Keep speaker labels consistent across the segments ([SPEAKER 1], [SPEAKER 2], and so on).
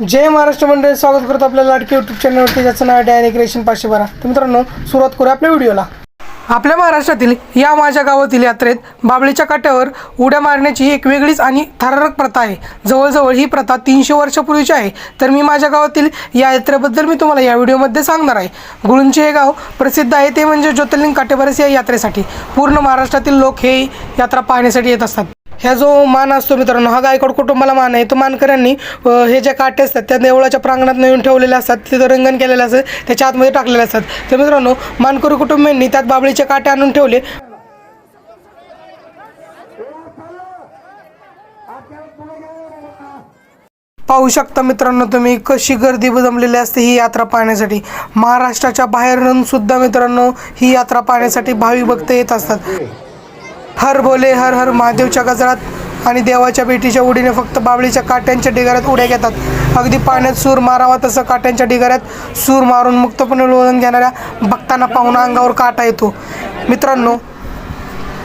[SPEAKER 1] जय महाराष्ट्र मंडळी स्वागत करतो आपल्या लाडके युट्यूब चॅनलवरती ज्याचं नाव आहे क्रिएशन पाचशे बारा तर मित्रांनो सुरुवात करूया आपल्या व्हिडिओला. आपल्या महाराष्ट्रातील या माझ्या गावातील यात्रेत बाबळीच्या काट्यावर उड्या मारण्याची एक वेगळीच आणि थरारक प्रथा आहे. जवळजवळ ही प्रथा तीनशे वर्षापूर्वीची आहे. तर मी माझ्या गावातील या यात्रेबद्दल मी तुम्हाला या व्हिडिओमध्ये सांगणार आहे. गुळूंचे हे गाव प्रसिद्ध आहे ते म्हणजे ज्योतिर्लिंग काटेबरस या यात्रेसाठी. पूर्ण महाराष्ट्रातील लोक हे यात्रा पाहण्यासाठी येत असतात. ह्या जो मान असतो मित्रांनो हा गायकवाड कुटुंबाला मान आहे. तो मानकऱ्यांनी हे जे काटे असतात त्या देवळाच्या प्रांगणात नेऊन ठेवलेले असतात तिथं रंगण केलेलं असतं त्याच्या आतमध्ये टाकलेले असतात. तर मित्रांनो मानकरी कुटुंबियांनी त्यात बाबळीचे काटे आणून ठेवले. पाहू शकता मित्रांनो तुम्ही कशी गर्दी जमलेली असते ही यात्रा पाहण्यासाठी. महाराष्ट्राच्या बाहेरून सुद्धा मित्रांनो ही यात्रा पाहण्यासाठी भाविक भक्त येत असतात. हर बोले हर हर महादेवच्या गजरात आणि देवाच्या बेटीच्या उडीने फक्त बाबळीच्या काट्यांच्या ढिगाऱ्यात उड्या घेतात. अगदी पाण्यात सूर मारावा तसं काट्यांच्या ढिगाऱ्यात सूर मारून मुक्तपणे लोळण घेणाऱ्या भक्तांना पाहून अंगावर काटा येतो. मित्रांनो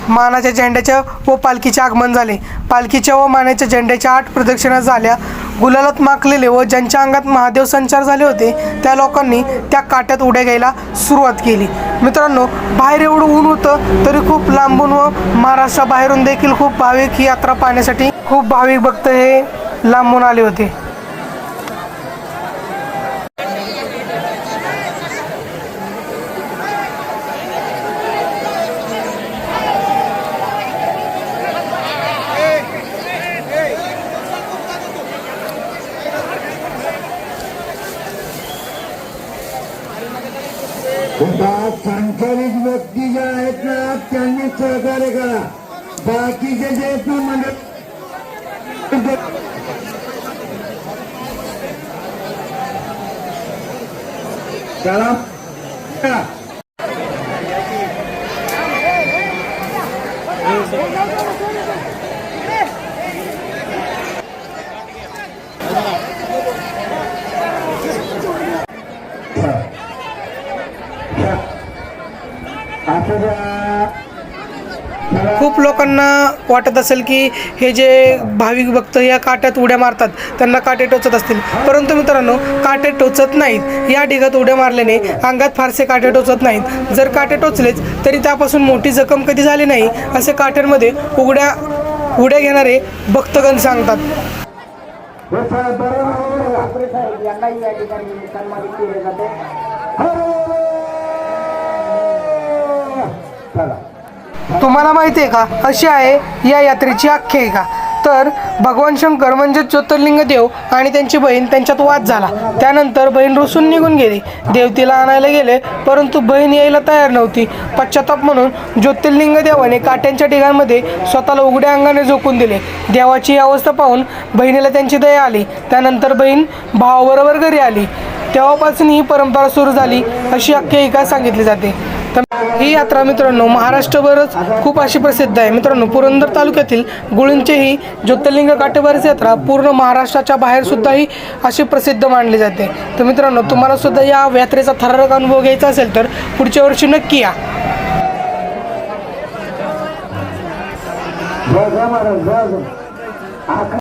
[SPEAKER 1] मानाच्या झेंड्याच्या व पालखीचे आगमन झाले. पालखीच्या व मानाच्या झेंड्याच्या आठ प्रदक्षिणा झाल्या. गुलालात माखलेले व ज्यांच्या अंगात महादेव संचार झाले होते त्या लोकांनी त्या काट्यात उड्या घ्यायला सुरुवात केली. मित्रांनो बाहेर एवढं ऊन होतं तरी खूप लांबून व महाराष्ट्राबाहेरून देखील खूप भाविक ही यात्रा पाहण्यासाठी खूप भाविक भक्त हे लांबून आले होते.
[SPEAKER 2] आता संचालित व्यक्ती ज्या आहेत ना त्यांनी सहकार्य करा बाकीचे जे आहेत ना म्हणजे चला चला.
[SPEAKER 1] लोकांना वाटत असेल की हे जे भाविक भक्त या काट्यात उड्या मारतात त्यांना काटे टोचत असतील. परंतु मित्रांनो काटे टोचत नाहीत. या ढिगात उड्या मारल्याने अंगात फारसे काटे टोचत नाहीत. जर काटे टोचलेच तरी त्यापासून मोठी जखम कधी झाली नाही असे काट्यांमध्ये उघड्या उड्या घेणारे भक्तगण सांगतात.
[SPEAKER 3] यांनाही या ठिकाणी सन्मानित केले जाते
[SPEAKER 2] चला
[SPEAKER 1] तुम्हाला माहिती आहे का? अशी आहे या यात्रेची आख्यायिका. तर भगवान शंकर म्हणजे ज्योतिर्लिंग देव आणि त्यांची बहीण त्यांच्यात वाद झाला. त्यानंतर बहीण रुसून निघून गेली. देव तिला आणायला गेले परंतु बहीण यायला तयार नव्हती. पश्चाताप म्हणून ज्योतिर्लिंग देवाने काट्यांच्या ढिगांमध्ये स्वतःला उघड्या अंगाने झोकून दिले. देवाची ही अवस्था पाहून बहिणीला त्यांची दया आली. त्यानंतर बहीण भावाबरोबर घरी आली. तेव्हापासून ही परंपरा सुरू झाली अशी आख्यायिका सांगितली जाते. ही यात्रा मित्रांनो महाराष्ट्रभरच खूप अशी प्रसिद्ध आहे. मित्रांनो पुरंदर तालुक्यातील गुळूंची ही ज्योतिर्लिंग काटेबारीची यात्रा पूर्ण महाराष्ट्राच्या बाहेर सुद्धा ही अशी प्रसिद्ध मानली जाते. तर मित्रांनो तुम्हाला सुद्धा या यात्रेचा थरारक अनुभव घ्यायचा असेल तर पुढच्या वर्षी नक्की या.
[SPEAKER 2] जय जय महाराज जय जय.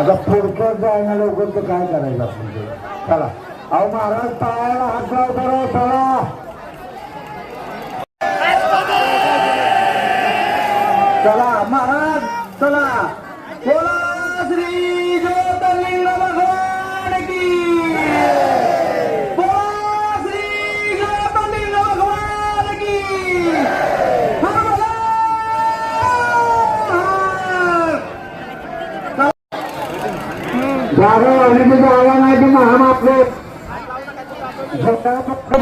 [SPEAKER 2] आता पुढचं जायला लवकर तर काय करायचं आपण ते? चला. अहो महाराज पायाला हात लाव करा चला. चला महाराज चला बोला श्री ज्योतिर्लिंग भगवान की बोला श्री ज्योतिर्लिंग भगवान की हर बोला जागा वाढीची जागा नाही की महाम आपले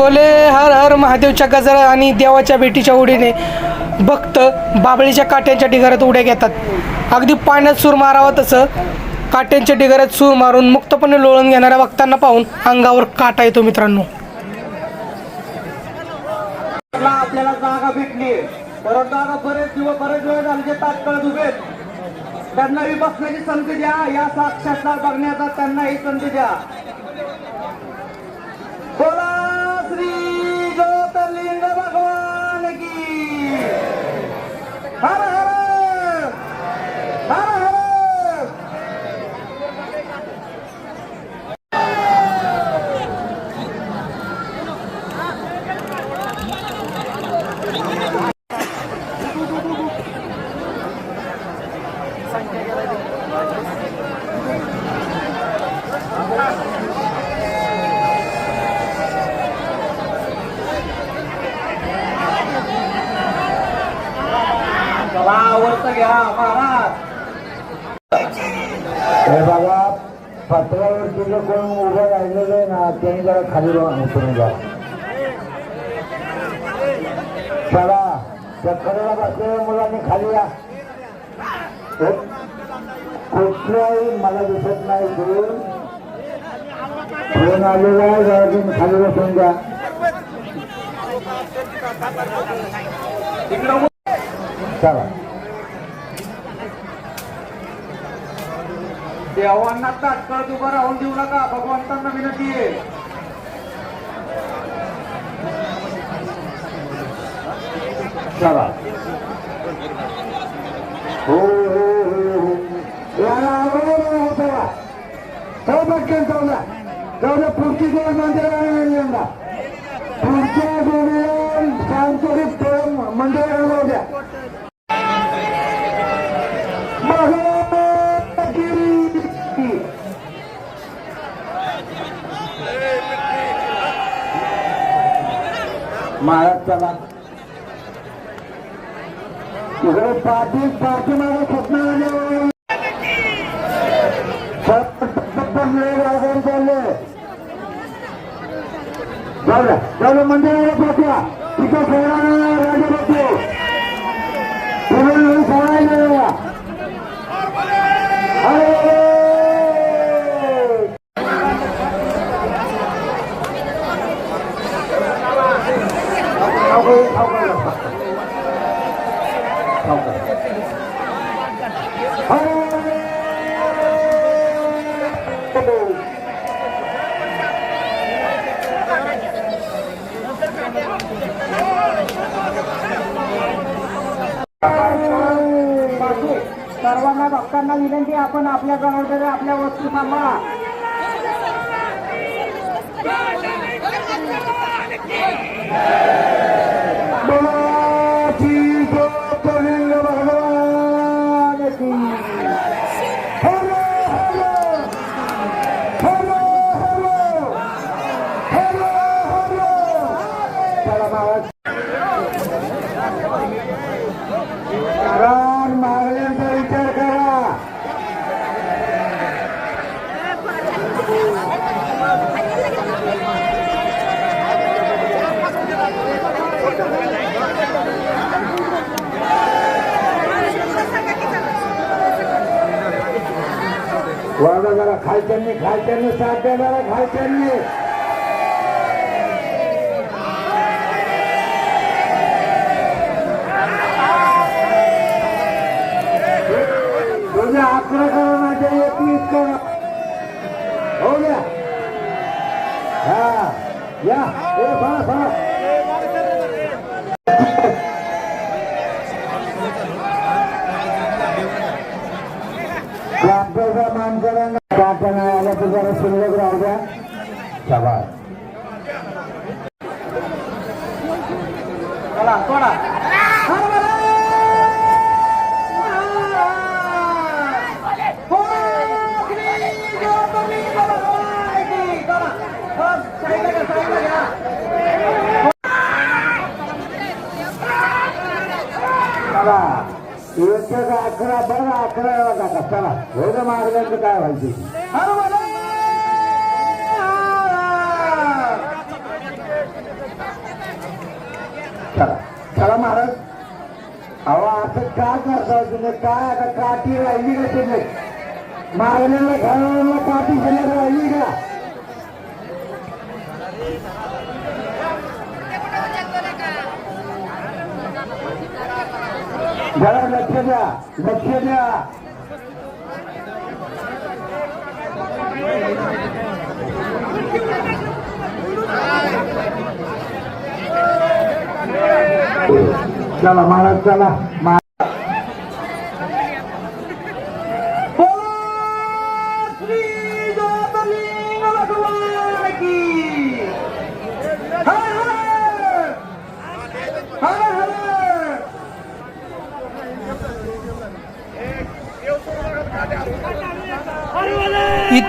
[SPEAKER 1] बोले हर हर महादेवच्या गजरा आणि देवाच्या भेटीच्या उडीने भक्त बाबळीच्या काट्यांच्या ढिगाऱ्यात उड्या घेतात. अगदी पाण्यात सूर मारावा तसं काट्यांच्या ढिगाऱ्यात सूर मारून मुक्तपणे लोळून घेणाऱ्या भक्तांना पाहून अंगावर काटा येतो मित्रांनो.
[SPEAKER 3] आपल्याला जागा भेटली. परंतु आता बरेच दिवस बरेच वेळ झाले जे तात्काळ उभे त्यांना त्यांनाही बसण्याची संधी द्या. या साक्षात्कार बघण्याचा त्यांना ही संधी द्या. बोला. শ্রী জ্যোতির্লিঙ্গ ভগবান কি? হর! হর হর!
[SPEAKER 2] हे बघा पत्रावर तुझं कोण उभं राहिलेलं आहे ना त्यांनी जरा खाली राहून उतरून जा. चला त्या कडेला बसलेल्या मुलांनी खाली या. कुठलंही कुठल्याही मला दिसत नाही फोन फोन आलेला आहे जरा तुम्ही खाली बसून द्या चला.
[SPEAKER 3] देवांना तात्काळ उभं राहून देऊ नका. भगवंतांना विनंती आहे.
[SPEAKER 2] चला. हो हो हो याला तो पटकन पुढची मंदिराला पुढच्या सांस्कृतिक मंदिराला द्या. महाराष्ट्राला इकडे पाठी पाठीमागे स्वप्न चालले जाऊ द्या जाऊ द्या मंदिराला पोहोचूया तिथं खेळणारा
[SPEAKER 3] सर्वांना भक्तांना विनंती आपण आपल्या जबाबदारी आपल्या वस्तू सांभाळा
[SPEAKER 2] बोलाची ज्योतिर्लिंग भगवान की हरो हरो हरो हरो हरो हरो चला महाराज प्राण मागण्यांचा विचार करा वागा जरा खालच्यांनी खालच्यांनी साथ देणारा खालच्यांनी. तुझ्या अकरा करा एकवीस कर हो गया. हा या. ए बा बा कापडचा मान काटा नाही आला तर जरा शिल्लक राहू द्या. शाबास
[SPEAKER 3] चला सोडा.
[SPEAKER 2] चला अकरा बघा वेळा टाका चला. हो ना मागल्याचं काय व्हायची? चला. चला महाराज. अहो असं का करता हो तुम्ही? काय आता काठी राहिली का तुम्ही मागण्याला घराला काठी घेण्यात राहिली का? जरा लक्ष द्या लक्ष द्या. चला महाराज चला.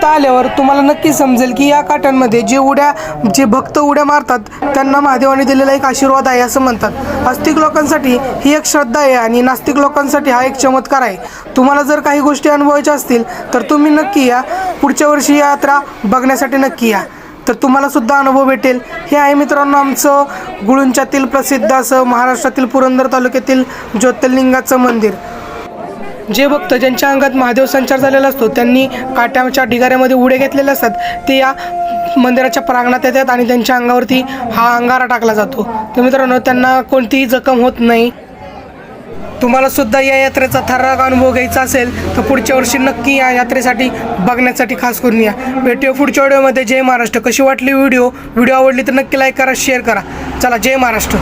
[SPEAKER 1] इथं आल्यावर तुम्हाला नक्की समजेल की या काट्यांमध्ये जे उड्या जे भक्त उड्या मारतात त्यांना महादेवाने दिलेला एक आशीर्वाद आहे असं म्हणतात. आस्तिक लोकांसाठी ही एक श्रद्धा आहे आणि नास्तिक लोकांसाठी हा एक चमत्कार आहे. तुम्हाला जर काही गोष्टी अनुभवायच्या असतील तर तुम्ही नक्की या. पुढच्या वर्षी या यात्रा बघण्यासाठी नक्की या. तर तुम्हाला सुद्धा अनुभव भेटेल. हे आहे मित्रांनो आमचं गुळुंच्यातील प्रसिद्ध असं महाराष्ट्रातील पुरंदर तालुक्यातील ज्योतिर्लिंगाचं मंदिर. जे भक्त ज्यांच्या अंगात महादेव संचार झालेला असतो त्यांनी काट्याच्या ढिगाऱ्यामध्ये उडे घेतलेले असतात ते या मंदिराच्या प्रांगणात येतात आणि त्यांच्या अंगावरती हा अंगारा टाकला जातो. तर मित्रांनो त्यांना कोणतीही जखम होत नाही. तुम्हाला सुद्धा या यात्रेचा थरारक अनुभव घ्यायचा असेल तर पुढच्या वर्षी नक्की या यात्रेसाठी बघण्यासाठी खास करून या. भेटूया पुढच्या व्हिडिओमध्ये. जय महाराष्ट्र. कशी वाटली व्हिडिओ? व्हिडिओ आवडली तर नक्की लाईक करा शेअर करा. चला जय महाराष्ट्र.